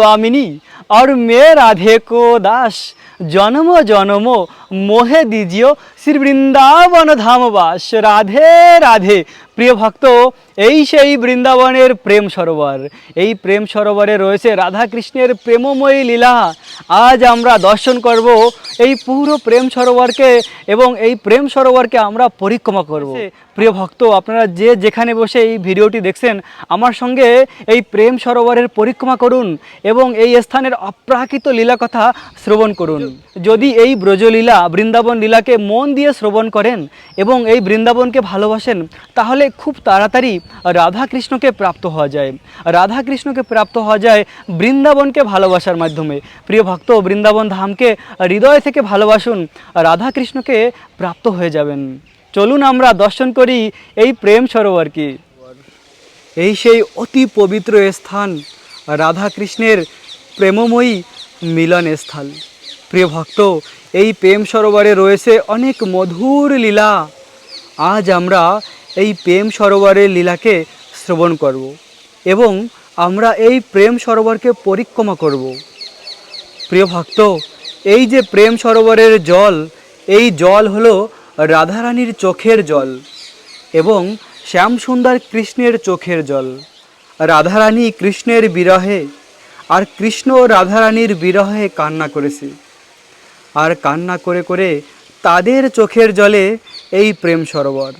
স্বামিনী আর মে রাধে কো দাস জনম জনম মোহে দিজিও শ্রী বৃন্দাবন ধামবাস। রাধে রাধে। প্রিয় ভক্ত এই সেই বৃন্দাবনের প্রেম সরোবর। এই প্রেম সরোবরে রয়েছে রাধা কৃষ্ণের প্রেমময়ী লীলা। আজ আমরা দর্শন করব এই পুরো প্রেম সরোবরকে এবং এই প্রেম সরোবরকে আমরা পরিক্রমা করব। প্রিয় ভক্ত আপনারা যে যেখানে বসে এই ভিডিওটি দেখছেন আমার সঙ্গে এই প্রেম সরোবরের পরিক্রমা করুন এবং এই স্থানের অপ্রাকৃত লীলা কথা শ্রবণ করুন। যদি এই ব্রজলীলা বৃন্দাবন লীলাকে মন দিয়ে শ্রবণ করেন এবং এই বৃন্দাবনকে ভালোবাসেন, তাহলে খুব তাড়াতাড়ি রাধাকৃষ্ণকে প্রাপ্ত হওয়া যায়। রাধাকৃষ্ণকে প্রাপ্ত হওয়া যায় বৃন্দাবনকে ভালোবাসার মাধ্যমে। প্রিয় ভক্ত, বৃন্দাবন ধামকে হৃদয় থেকে ভালোবাসুন, রাধাকৃষ্ণকে প্রাপ্ত হয়ে যাবেন। চলুন আমরা দর্শন করি এই প্রেম সরোবরকে এই সেই অতি পবিত্র স্থান, রাধাকৃষ্ণের প্রেমময়ী মিলন স্থল। প্রিয় ভক্ত, এই প্রেম সরোবরে রয়েছে অনেক মধুর লীলা। আজ আমরা এই প্রেম সরোবরের লীলাকে শ্রবণ করব এবং আমরা এই প্রেম সরোবরকে পরিক্রমা করব। প্রিয় ভক্ত, এই যে প্রেম সরোবরের জল, এই জল হলো রাধারানীর চোখের জল এবং শ্যামসুন্দর কৃষ্ণের চোখের জল। রাধারানী কৃষ্ণের বিরহে আর কৃষ্ণ রাধারানীর বিরহে কান্না করেছে। আর কান্না করে করে তাদের চোখের জলে এই প্রেম সরোবর।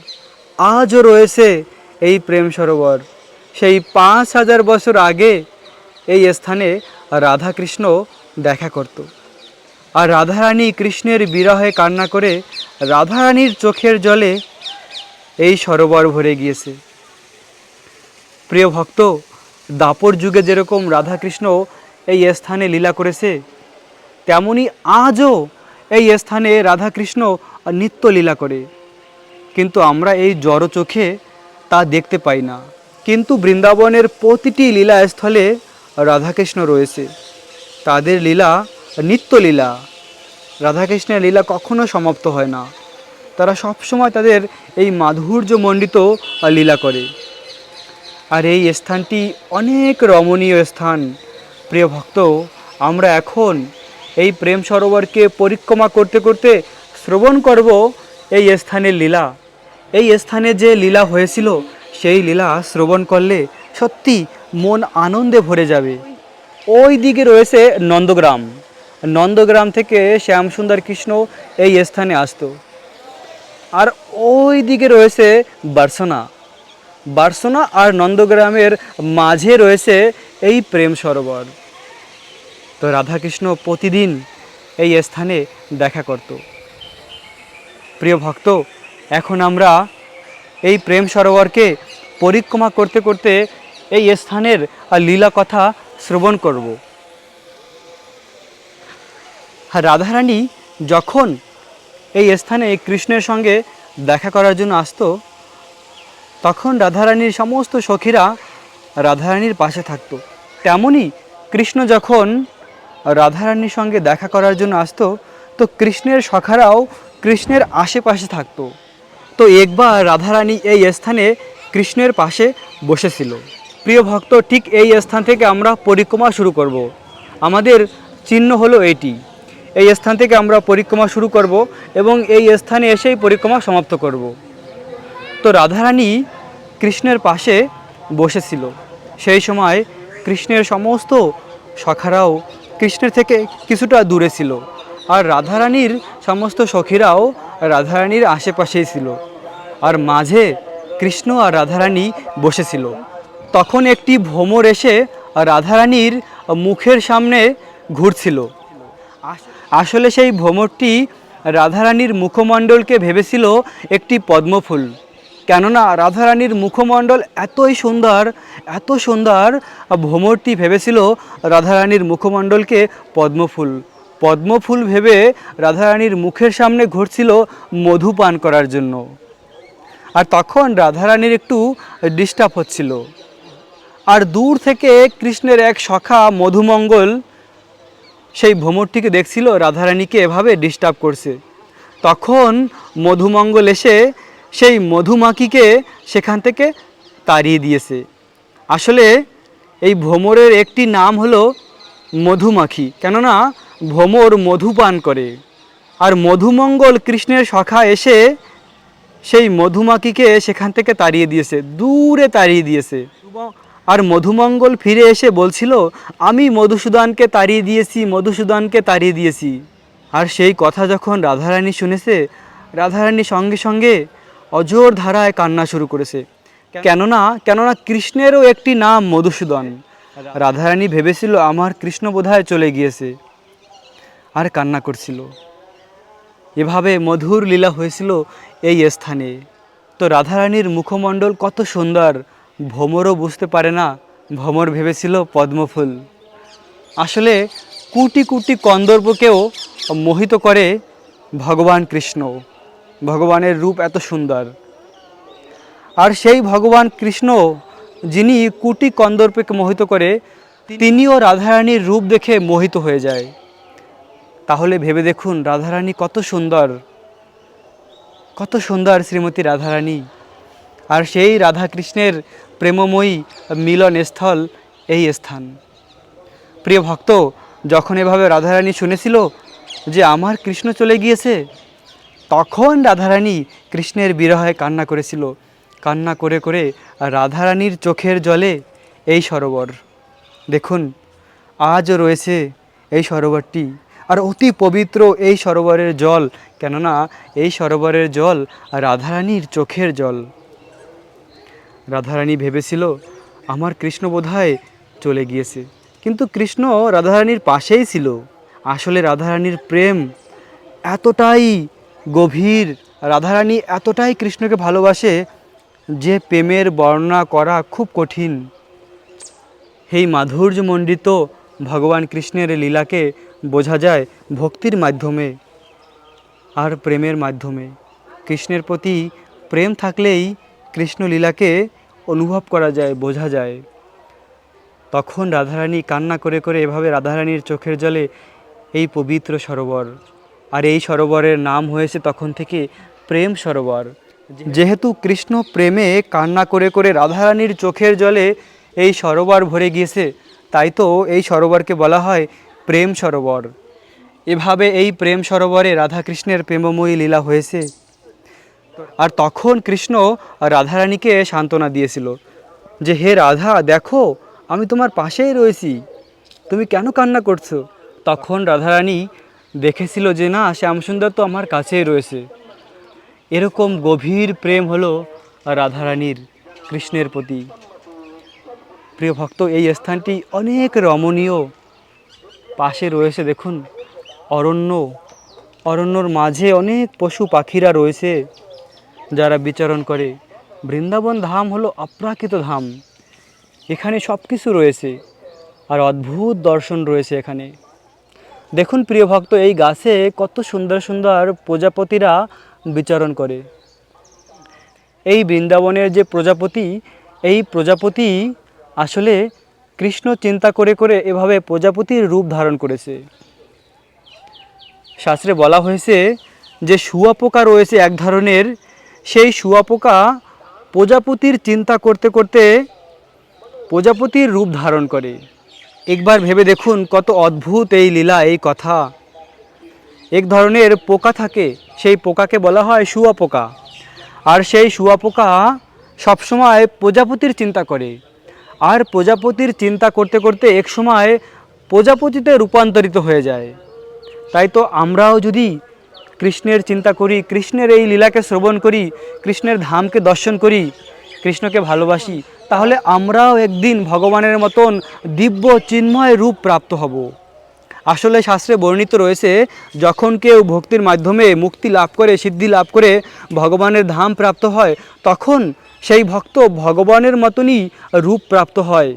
আজও রয়েছে এই প্রেম সরোবর। সেই পাঁচ হাজার বছর আগে এই স্থানে রাধাকৃষ্ণ দেখা করত। আর রাধারানী কৃষ্ণের বিরহে কান্না করে রাধারানীর চোখের জলে এই সরোবর ভরে গিয়েছে। প্রিয় ভক্ত, দাপর যুগে যেরকম রাধাকৃষ্ণ এই স্থানে লীলা করেছে তেমনি আজও এই স্থানে রাধাকৃষ্ণ নিত্য লীলা করে। কিন্তু আমরা এই জড় চোখে তা দেখতে পাই না। কিন্তু বৃন্দাবনের প্রতিটি লীলাস্থলে রাধাকৃষ্ণ রয়েছে। তাদের লীলা নিত্য লীলা রাধাকৃষ্ণের লীলা কখনো সমাপ্ত হয় না। তারা সবসময় তাদের এই মাধুর্যমণ্ডিত লীলা করে। আর এই স্থানটি অনেক রমণীয় স্থান। প্রিয় ভক্ত, আমরা এখন এই প্রেম সরোবরকে পরিক্রমা করতে করতে শ্রবণ করব এই স্থানের লীলা। এই স্থানে যে লীলা হয়েছিল, সেই লীলা শ্রবণ করলে সত্যি মন আনন্দে ভরে যাবে। ওই দিকে রয়েছে নন্দগ্রাম। নন্দগ্রাম থেকে শ্যামসুন্দর কৃষ্ণ এই স্থানে আসতো। আর ওই দিকে রয়েছে বার্সনা। বার্সনা আর নন্দগ্রামের মাঝে রয়েছে এই প্রেম সরোবর। তো রাধাকৃষ্ণ প্রতিদিন এই স্থানে দেখা করত। প্রিয় ভক্ত, এখন আমরা এই প্রেম সরোবরকে পরিক্রমা করতে করতে এই স্থানের লীলা কথা শ্রবণ করব। রাধারানী যখন এই স্থানে কৃষ্ণের সঙ্গে দেখা করার জন্য আসতো, তখন রাধারানীর সমস্ত সখীরা রাধারানীর পাশে থাকতো। তেমনি কৃষ্ণ যখন রাধারানীর সঙ্গে দেখা করার জন্য আসতো, তো কৃষ্ণের সখারাও কৃষ্ণের আশেপাশে থাকতো তো একবার রাধারানী এই স্থানে কৃষ্ণের পাশে বসেছিল প্রিয় ভক্ত, ঠিক এই স্থান থেকে আমরা পরিক্রমা শুরু করব। আমাদের চিহ্ন হলো এটি এই স্থান থেকে আমরা পরিক্রমা শুরু করব এবং এই স্থানে এসেই পরিক্রমা সমাপ্ত করব। তো রাধারানী কৃষ্ণের পাশে বসেছিল সেই সময় কৃষ্ণের সমস্ত সখারাও কৃষ্ণের থেকে কিছুটা দূরে ছিল। আর রাধারানীর সমস্ত সখীরাও রাধারানীর আশেপাশেই ছিল। আর মাঝে কৃষ্ণ আর রাধারানী বসেছিল তখন একটি ভ্রমর এসে রাধারানীর মুখের সামনে ঘুরছিল। আসলে সেই ভ্রমরটি রাধারানীর মুখমণ্ডলকে ভেবেছিল একটি পদ্মফুল। কেননা রাধারানীর মুখমণ্ডল এতই সুন্দর, এত সুন্দর, ভ্রমরটি ভেবেছিল রাধারানীর মুখমণ্ডলকে পদ্মফুল। পদ্মফুল ভেবে রাধারানীর মুখের সামনে ঘুরছিল মধু পান করার জন্য। আর তখন রাধারানীর একটু ডিস্টার্ব হচ্ছিল। আর দূর থেকে কৃষ্ণের এক সখা মধুমঙ্গল, সেই ভ্রমরটিকে দেখছিল রাধারানীকে এভাবে ডিস্টার্ব করছে। তখন মধুমঙ্গল এসে সেই মধুমাখিকে সেখান থেকে তাড়িয়ে দিয়েছে। আসলে এই ভ্রমরের একটি নাম হলো মধুমাখি, কেননা ভ্রমর মধু পান করে। আর মধুমঙ্গল কৃষ্ণের সখা এসে সেই মধুমাখিকে সেখান থেকে তাড়িয়ে দিয়েছে, দূরে তাড়িয়ে দিয়েছে। আর মধুমঙ্গল ফিরে এসে বলছিল, আমি মধুসূদনকে তাড়িয়ে দিয়েছি, মধুসূদনকে তাড়িয়ে দিয়েছি। আর সেই কথা যখন রাধারানী শুনেছে রাধারানী সঙ্গে সঙ্গে অজোর ধারায় কান্না শুরু করেছে। কেননা কেননা কৃষ্ণেরও একটি নাম মধুসূদন। রাধারানী ভেবেছিল আমার কৃষ্ণ বোধহয় চলে গিয়েছে। আর কান্না করছিল। এভাবে মধুর লীলা হয়েছিল এই স্থানে। তো রাধারানীর মুখমণ্ডল কত সুন্দর ভ্রমরও বুঝতে পারে না। ভ্রমর ভেবেছিল পদ্মফুল। আসলে কুটি কুটি কন্দর্পকেও মোহিত করে ভগবান কৃষ্ণ। ভগবানের রূপ এত সুন্দর। আর সেই ভগবান কৃষ্ণ, যিনি কুটি কন্দর্পকে মোহিত করে, তিনিও রাধারানীর রূপ দেখে মোহিত হয়ে যায়। তাহলে ভেবে দেখুন রাধারানী কত সুন্দর কত সুন্দর শ্রীমতী রাধারানী। আর সেই রাধাকৃষ্ণের প্রেমময়ী মিলন স্থল এই স্থান। প্রিয় ভক্ত, যখন এভাবে রাধারানী শুনেছিল যে আমার কৃষ্ণ চলে গিয়েছে তখন রাধারানী কৃষ্ণের বিরহে কান্না করেছিল। কান্না করে করে রাধারানীর চোখের জলে এই সরোবর। দেখুন, আজও রয়েছে এই সরোবরটি। আর অতি পবিত্র এই সরোবরের জল, কেননা এই সরোবরের জল রাধারানীর চোখের জল। রাধারানী ভেবেছিল, আমার কৃষ্ণ বোধহয় চলে গিয়েছে। কিন্তু কৃষ্ণ রাধারানীর পাশেই ছিল। আসলে রাধারানীর প্রেম এতটাই গভীর। রাধারানী এতটাই কৃষ্ণকে ভালোবাসে যে প্রেমের বর্ণনা করা খুব কঠিন। এই মাধুর্যমণ্ডিত ভগবান কৃষ্ণের লীলাকে বোঝা যায় ভক্তির মাধ্যমে আর প্রেমের মাধ্যমে। কৃষ্ণের প্রতি প্রেম থাকলেই কৃষ্ণ লীলাকে অনুভব করা যায়, বোঝা যায়। তখন রাধারানী কান্না করে করে এভাবে রাধারানীর চোখের জলে এই পবিত্র সরোবর আর এই সরোবরের নাম হয়েছে তখন থেকে প্রেম সরোবর। যেহেতু কৃষ্ণ প্রেমে কান্না করে করে রাধারানীর চোখের জলে এই সরোবর ভরে গিয়েছে, তাই তো এই সরোবরকে বলা হয় প্রেম সরোবর। এভাবে এই প্রেম সরোবরে রাধাকৃষ্ণের প্রেমময়ী লীলা হয়েছে। আর তখন কৃষ্ণ রাধারানীকে সান্ত্বনা দিয়েছিল যে, হে রাধা, দেখো, আমি তোমার পাশেই রয়েছি। তুমি কেন কান্না করছ? তখন রাধারানী দেখেছিল যে না শ্যামসুন্দর তো আমার কাছেই রয়েছে। এরকম গভীর প্রেম হলো রাধারানীর, কৃষ্ণের প্রতি। প্রিয় ভক্ত, এই স্থানটি অনেক রমণীয় পাশে রয়েছে, দেখুন। অরণ্য, অরণ্যর মাঝে অনেক পশু পাখিরা রয়েছে যারা বিচরণ করে। বৃন্দাবন ধাম হলো অপ্রাকৃত ধাম। এখানে সব কিছু রয়েছে। আর অদ্ভুত দর্শন রয়েছে এখানে। দেখুন প্রিয় ভক্ত, এই গাছে কত সুন্দর সুন্দর প্রজাপতিরা বিচরণ করে। এই বৃন্দাবনের যে প্রজাপতি, এই প্রজাপতি আসলে কৃষ্ণ চিন্তা করে করে এভাবে প্রজাপতির রূপ ধারণ করেছে। শাস্ত্রে বলা হয়েছে যে শুয়াপোকা রয়েছে এক ধরনের, সেই শুয়াপোকা প্রজাপতির চিন্তা করতে করতে প্রজাপতির রূপ ধারণ করে। একবার ভেবে দেখুন কত অদ্ভুত এই লীলা, এই কথা। এক ধরনের পোকা থাকে, সেই পোকাকে বলা হয় শুয়াপোকা আর সেই শুয়াপোকা সবসময় প্রজাপতির চিন্তা করে। আর প্রজাপতির চিন্তা করতে করতে এক সময় প্রজাপতিতে রূপান্তরিত হয়ে যায়। তাই তো আমরাও যদি কৃষ্ণের চিন্তা করি, কৃষ্ণের এই লীলাকে শ্রবণ করি, কৃষ্ণের ধামকে দর্শন করি, কৃষ্ণকে ভালোবাসি তাহলে আমরাও একদিন ভগবানের মতন দিব্য চিন্ময় রূপ প্রাপ্ত হব। আসলে শাস্ত্রে বর্ণিত রয়েছে, যখন কেউ ভক্তির মাধ্যমে মুক্তি লাভ করে, সিদ্ধি লাভ করে ভগবানের ধাম প্রাপ্ত হয়, তখন সেই ভক্ত ভগবানের মতনই রূপ প্রাপ্ত হয়।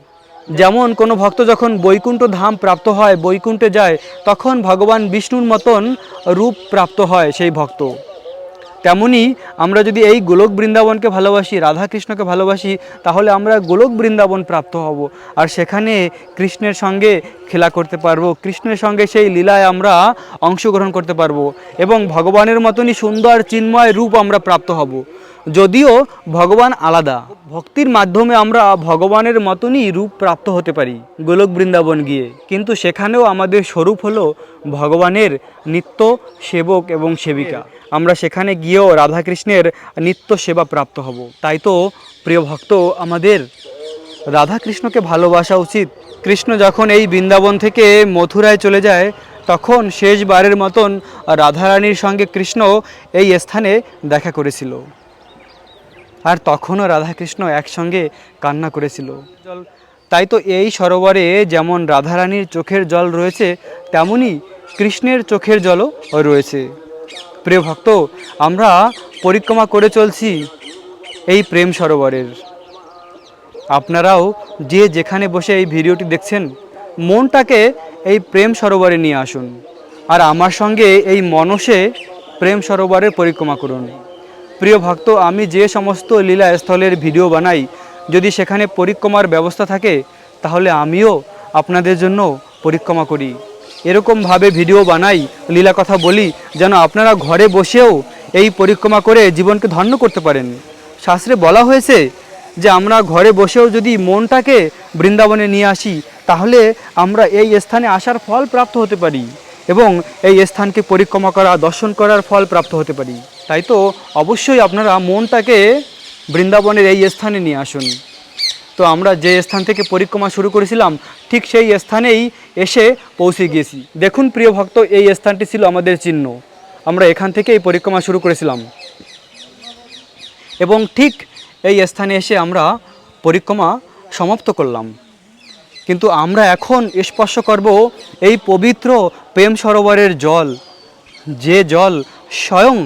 যেমন কোনো ভক্ত যখন বৈকুণ্ঠ ধাম প্রাপ্ত হয়, বৈকুণ্ঠে যায়, তখন ভগবান বিষ্ণুর মতন রূপ প্রাপ্ত হয় সেই ভক্ত। তেমনি আমরা যদি এই গোলক বৃন্দাবনকে ভালোবাসি রাধা কৃষ্ণকে ভালোবাসি, তাহলে আমরা গোলক বৃন্দাবন প্রাপ্ত হব। আর সেখানে কৃষ্ণের সঙ্গে খেলা করতে পারব। কৃষ্ণের সঙ্গে সেই লীলায় আমরা অংশগ্রহণ করতে পারব এবং ভগবানের মতনই সুন্দর চিন্ময় রূপ আমরা প্রাপ্ত হব। যদিও ভগবান আলাদা, ভক্তির মাধ্যমে আমরা ভগবানের মতনই রূপ প্রাপ্ত হতে পারি গোলক বৃন্দাবন গিয়ে। কিন্তু সেখানেও আমাদের স্বরূপ হলো ভগবানের নিত্য সেবক এবং সেবিকা। আমরা সেখানে গিয়েও রাধাকৃষ্ণের নিত্য সেবা প্রাপ্ত হব। তাই তো, প্রিয় ভক্ত, আমাদের রাধাকৃষ্ণকে ভালোবাসা উচিত। কৃষ্ণ যখন এই বৃন্দাবন থেকে মথুরায় চলে যায়, তখন শেষবারের মতন রাধারানীর সঙ্গে কৃষ্ণ এই স্থানে দেখা করেছিল। আর তখনও রাধাকৃষ্ণ একসঙ্গে কান্না করেছিল। জল, তাই তো এই সরোবরে যেমন রাধারানীর চোখের জল রয়েছে তেমনই কৃষ্ণের চোখের জলও রয়েছে। প্রিয় ভক্ত, আমরা পরিক্রমা করে চলছি এই প্রেম সরোবরের। আপনারাও যে যেখানে বসে এই ভিডিওটি দেখছেন, মনটাকে এই প্রেম সরোবরে নিয়ে আসুন। আর আমার সঙ্গে এই মনসে প্রেম সরোবরের পরিক্রমা করুন। প্রিয় ভক্ত, আমি যে সমস্ত লীলা স্থলের ভিডিও বানাই, যদি সেখানে পরিক্রমার ব্যবস্থা থাকে, তাহলে আমিও আপনাদের জন্য পরিক্রমা করি। এরকমভাবে ভিডিও বানাই, লীলা কথা বলি, যেন আপনারা ঘরে বসেও এই পরিক্রমা করে জীবনকে ধন্য করতে পারেন। শাস্ত্রে বলা হয়েছে যে, আমরা ঘরে বসেও যদি মনটাকে বৃন্দাবনে নিয়ে আসি, তাহলে আমরা এই স্থানে আসার ফল প্রাপ্ত হতে পারি এবং এই স্থানকে পরিক্রমা করা, দর্শন করার ফল প্রাপ্ত হতে পারি। তাই তো অবশ্যই আপনারা মনটাকে বৃন্দাবনের এই স্থানে নিয়ে আসুন। তো আমরা যে স্থান থেকে পরিক্রমা শুরু করেছিলাম, ঠিক সেই স্থানেই এসে পৌঁছে গিয়েছি। দেখুন প্রিয় ভক্ত, এই স্থানটি ছিল আমাদের চিহ্ন। আমরা এখান থেকে এই পরিক্রমা শুরু করেছিলাম। এবং ঠিক এই স্থানে এসে আমরা পরিক্রমা সমাপ্ত করলাম। কিন্তু আমরা এখন স্পর্শ করব এই পবিত্র প্রেম সরোবরের জল। যে জল স্বয়ং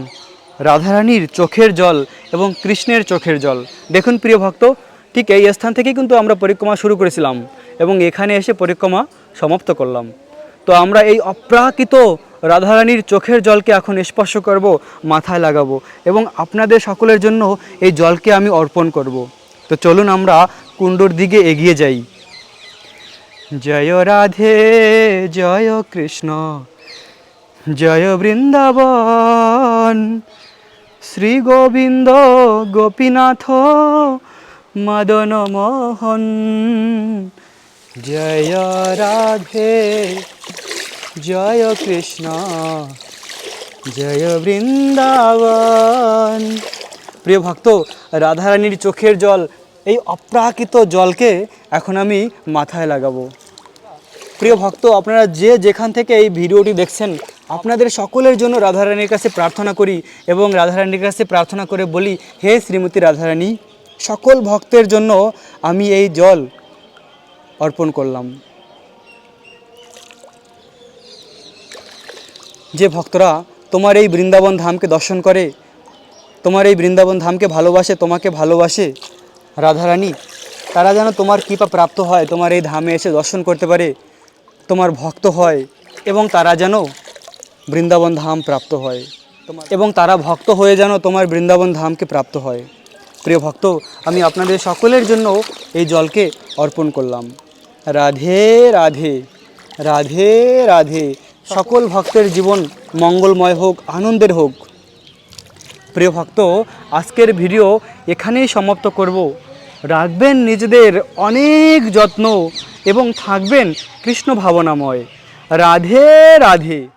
রাধারানীর চোখের জল এবং কৃষ্ণের চোখের জল। দেখুন প্রিয় ভক্ত ঠিক এই স্থান থেকেই কিন্তু আমরা পরিক্রমা শুরু করেছিলাম এবং এখানে এসে পরিক্রমা সমাপ্ত করলাম। তো আমরা এই অপ্রাকৃত রাধারানীর চোখের জলকে এখন স্পর্শ করব, মাথায় লাগাবো এবং আপনাদের সকলের জন্য এই জলকে আমি অর্পণ করব। তো চলুন আমরা কুণ্ডর দিকে এগিয়ে যাই। জয় রাধে, জয় কৃষ্ণ, জয় বৃন্দাবন, শ্রী গোবিন্দ গোপীনাথ মদন মোহন। জয় রাধে, জয় কৃষ্ণ, জয় বৃন্দাবন। প্রিয় ভক্ত, রাধারানীর চোখের জল, এই অপ্রাকৃত জলকে এখন আমি মাথায় লাগাবো। প্রিয় ভক্ত, আপনারা যে যেখান থেকে এই ভিডিওটি দেখছেন, আপনাদের সকলের জন্য রাধারানীর কাছে প্রার্থনা করি এবং রাধারানীর কাছে প্রার্থনা করে বলি, হে শ্রীমতী রাধারানী সকল ভক্তের জন্য আমি এই জল অর্পণ করলাম। যে ভক্তরা তোমার এই বৃন্দাবন ধামকে দর্শন করে, তোমার এই বৃন্দাবন ধামকে ভালোবাসে, তোমাকে ভালোবাসে রাধারানী, তারা যেন তোমার কৃপা প্রাপ্ত হয়, তোমার এই ধামে এসে দর্শন করতে পারে, তোমার ভক্ত হয় এবং তারা যেন বৃন্দাবন ধাম প্রাপ্ত হয়। এবং তারা ভক্ত হয়ে যেন তোমার বৃন্দাবন ধামকে প্রাপ্ত হয়। প্রিয় ভক্ত, আমি আপনাদের সকলের জন্য এই জলকে অর্পণ করলাম। রাধে রাধে রাধে রাধে। সকল ভক্তের জীবন মঙ্গলময় হোক, আনন্দের হোক। প্রিয় ভক্ত, আজকের ভিডিও এখানেই সমাপ্ত করব। রাখবেন নিজেদের অনেক যত্ন এবং থাকবেন কৃষ্ণ ভাবনাময়। রাধে রাধে।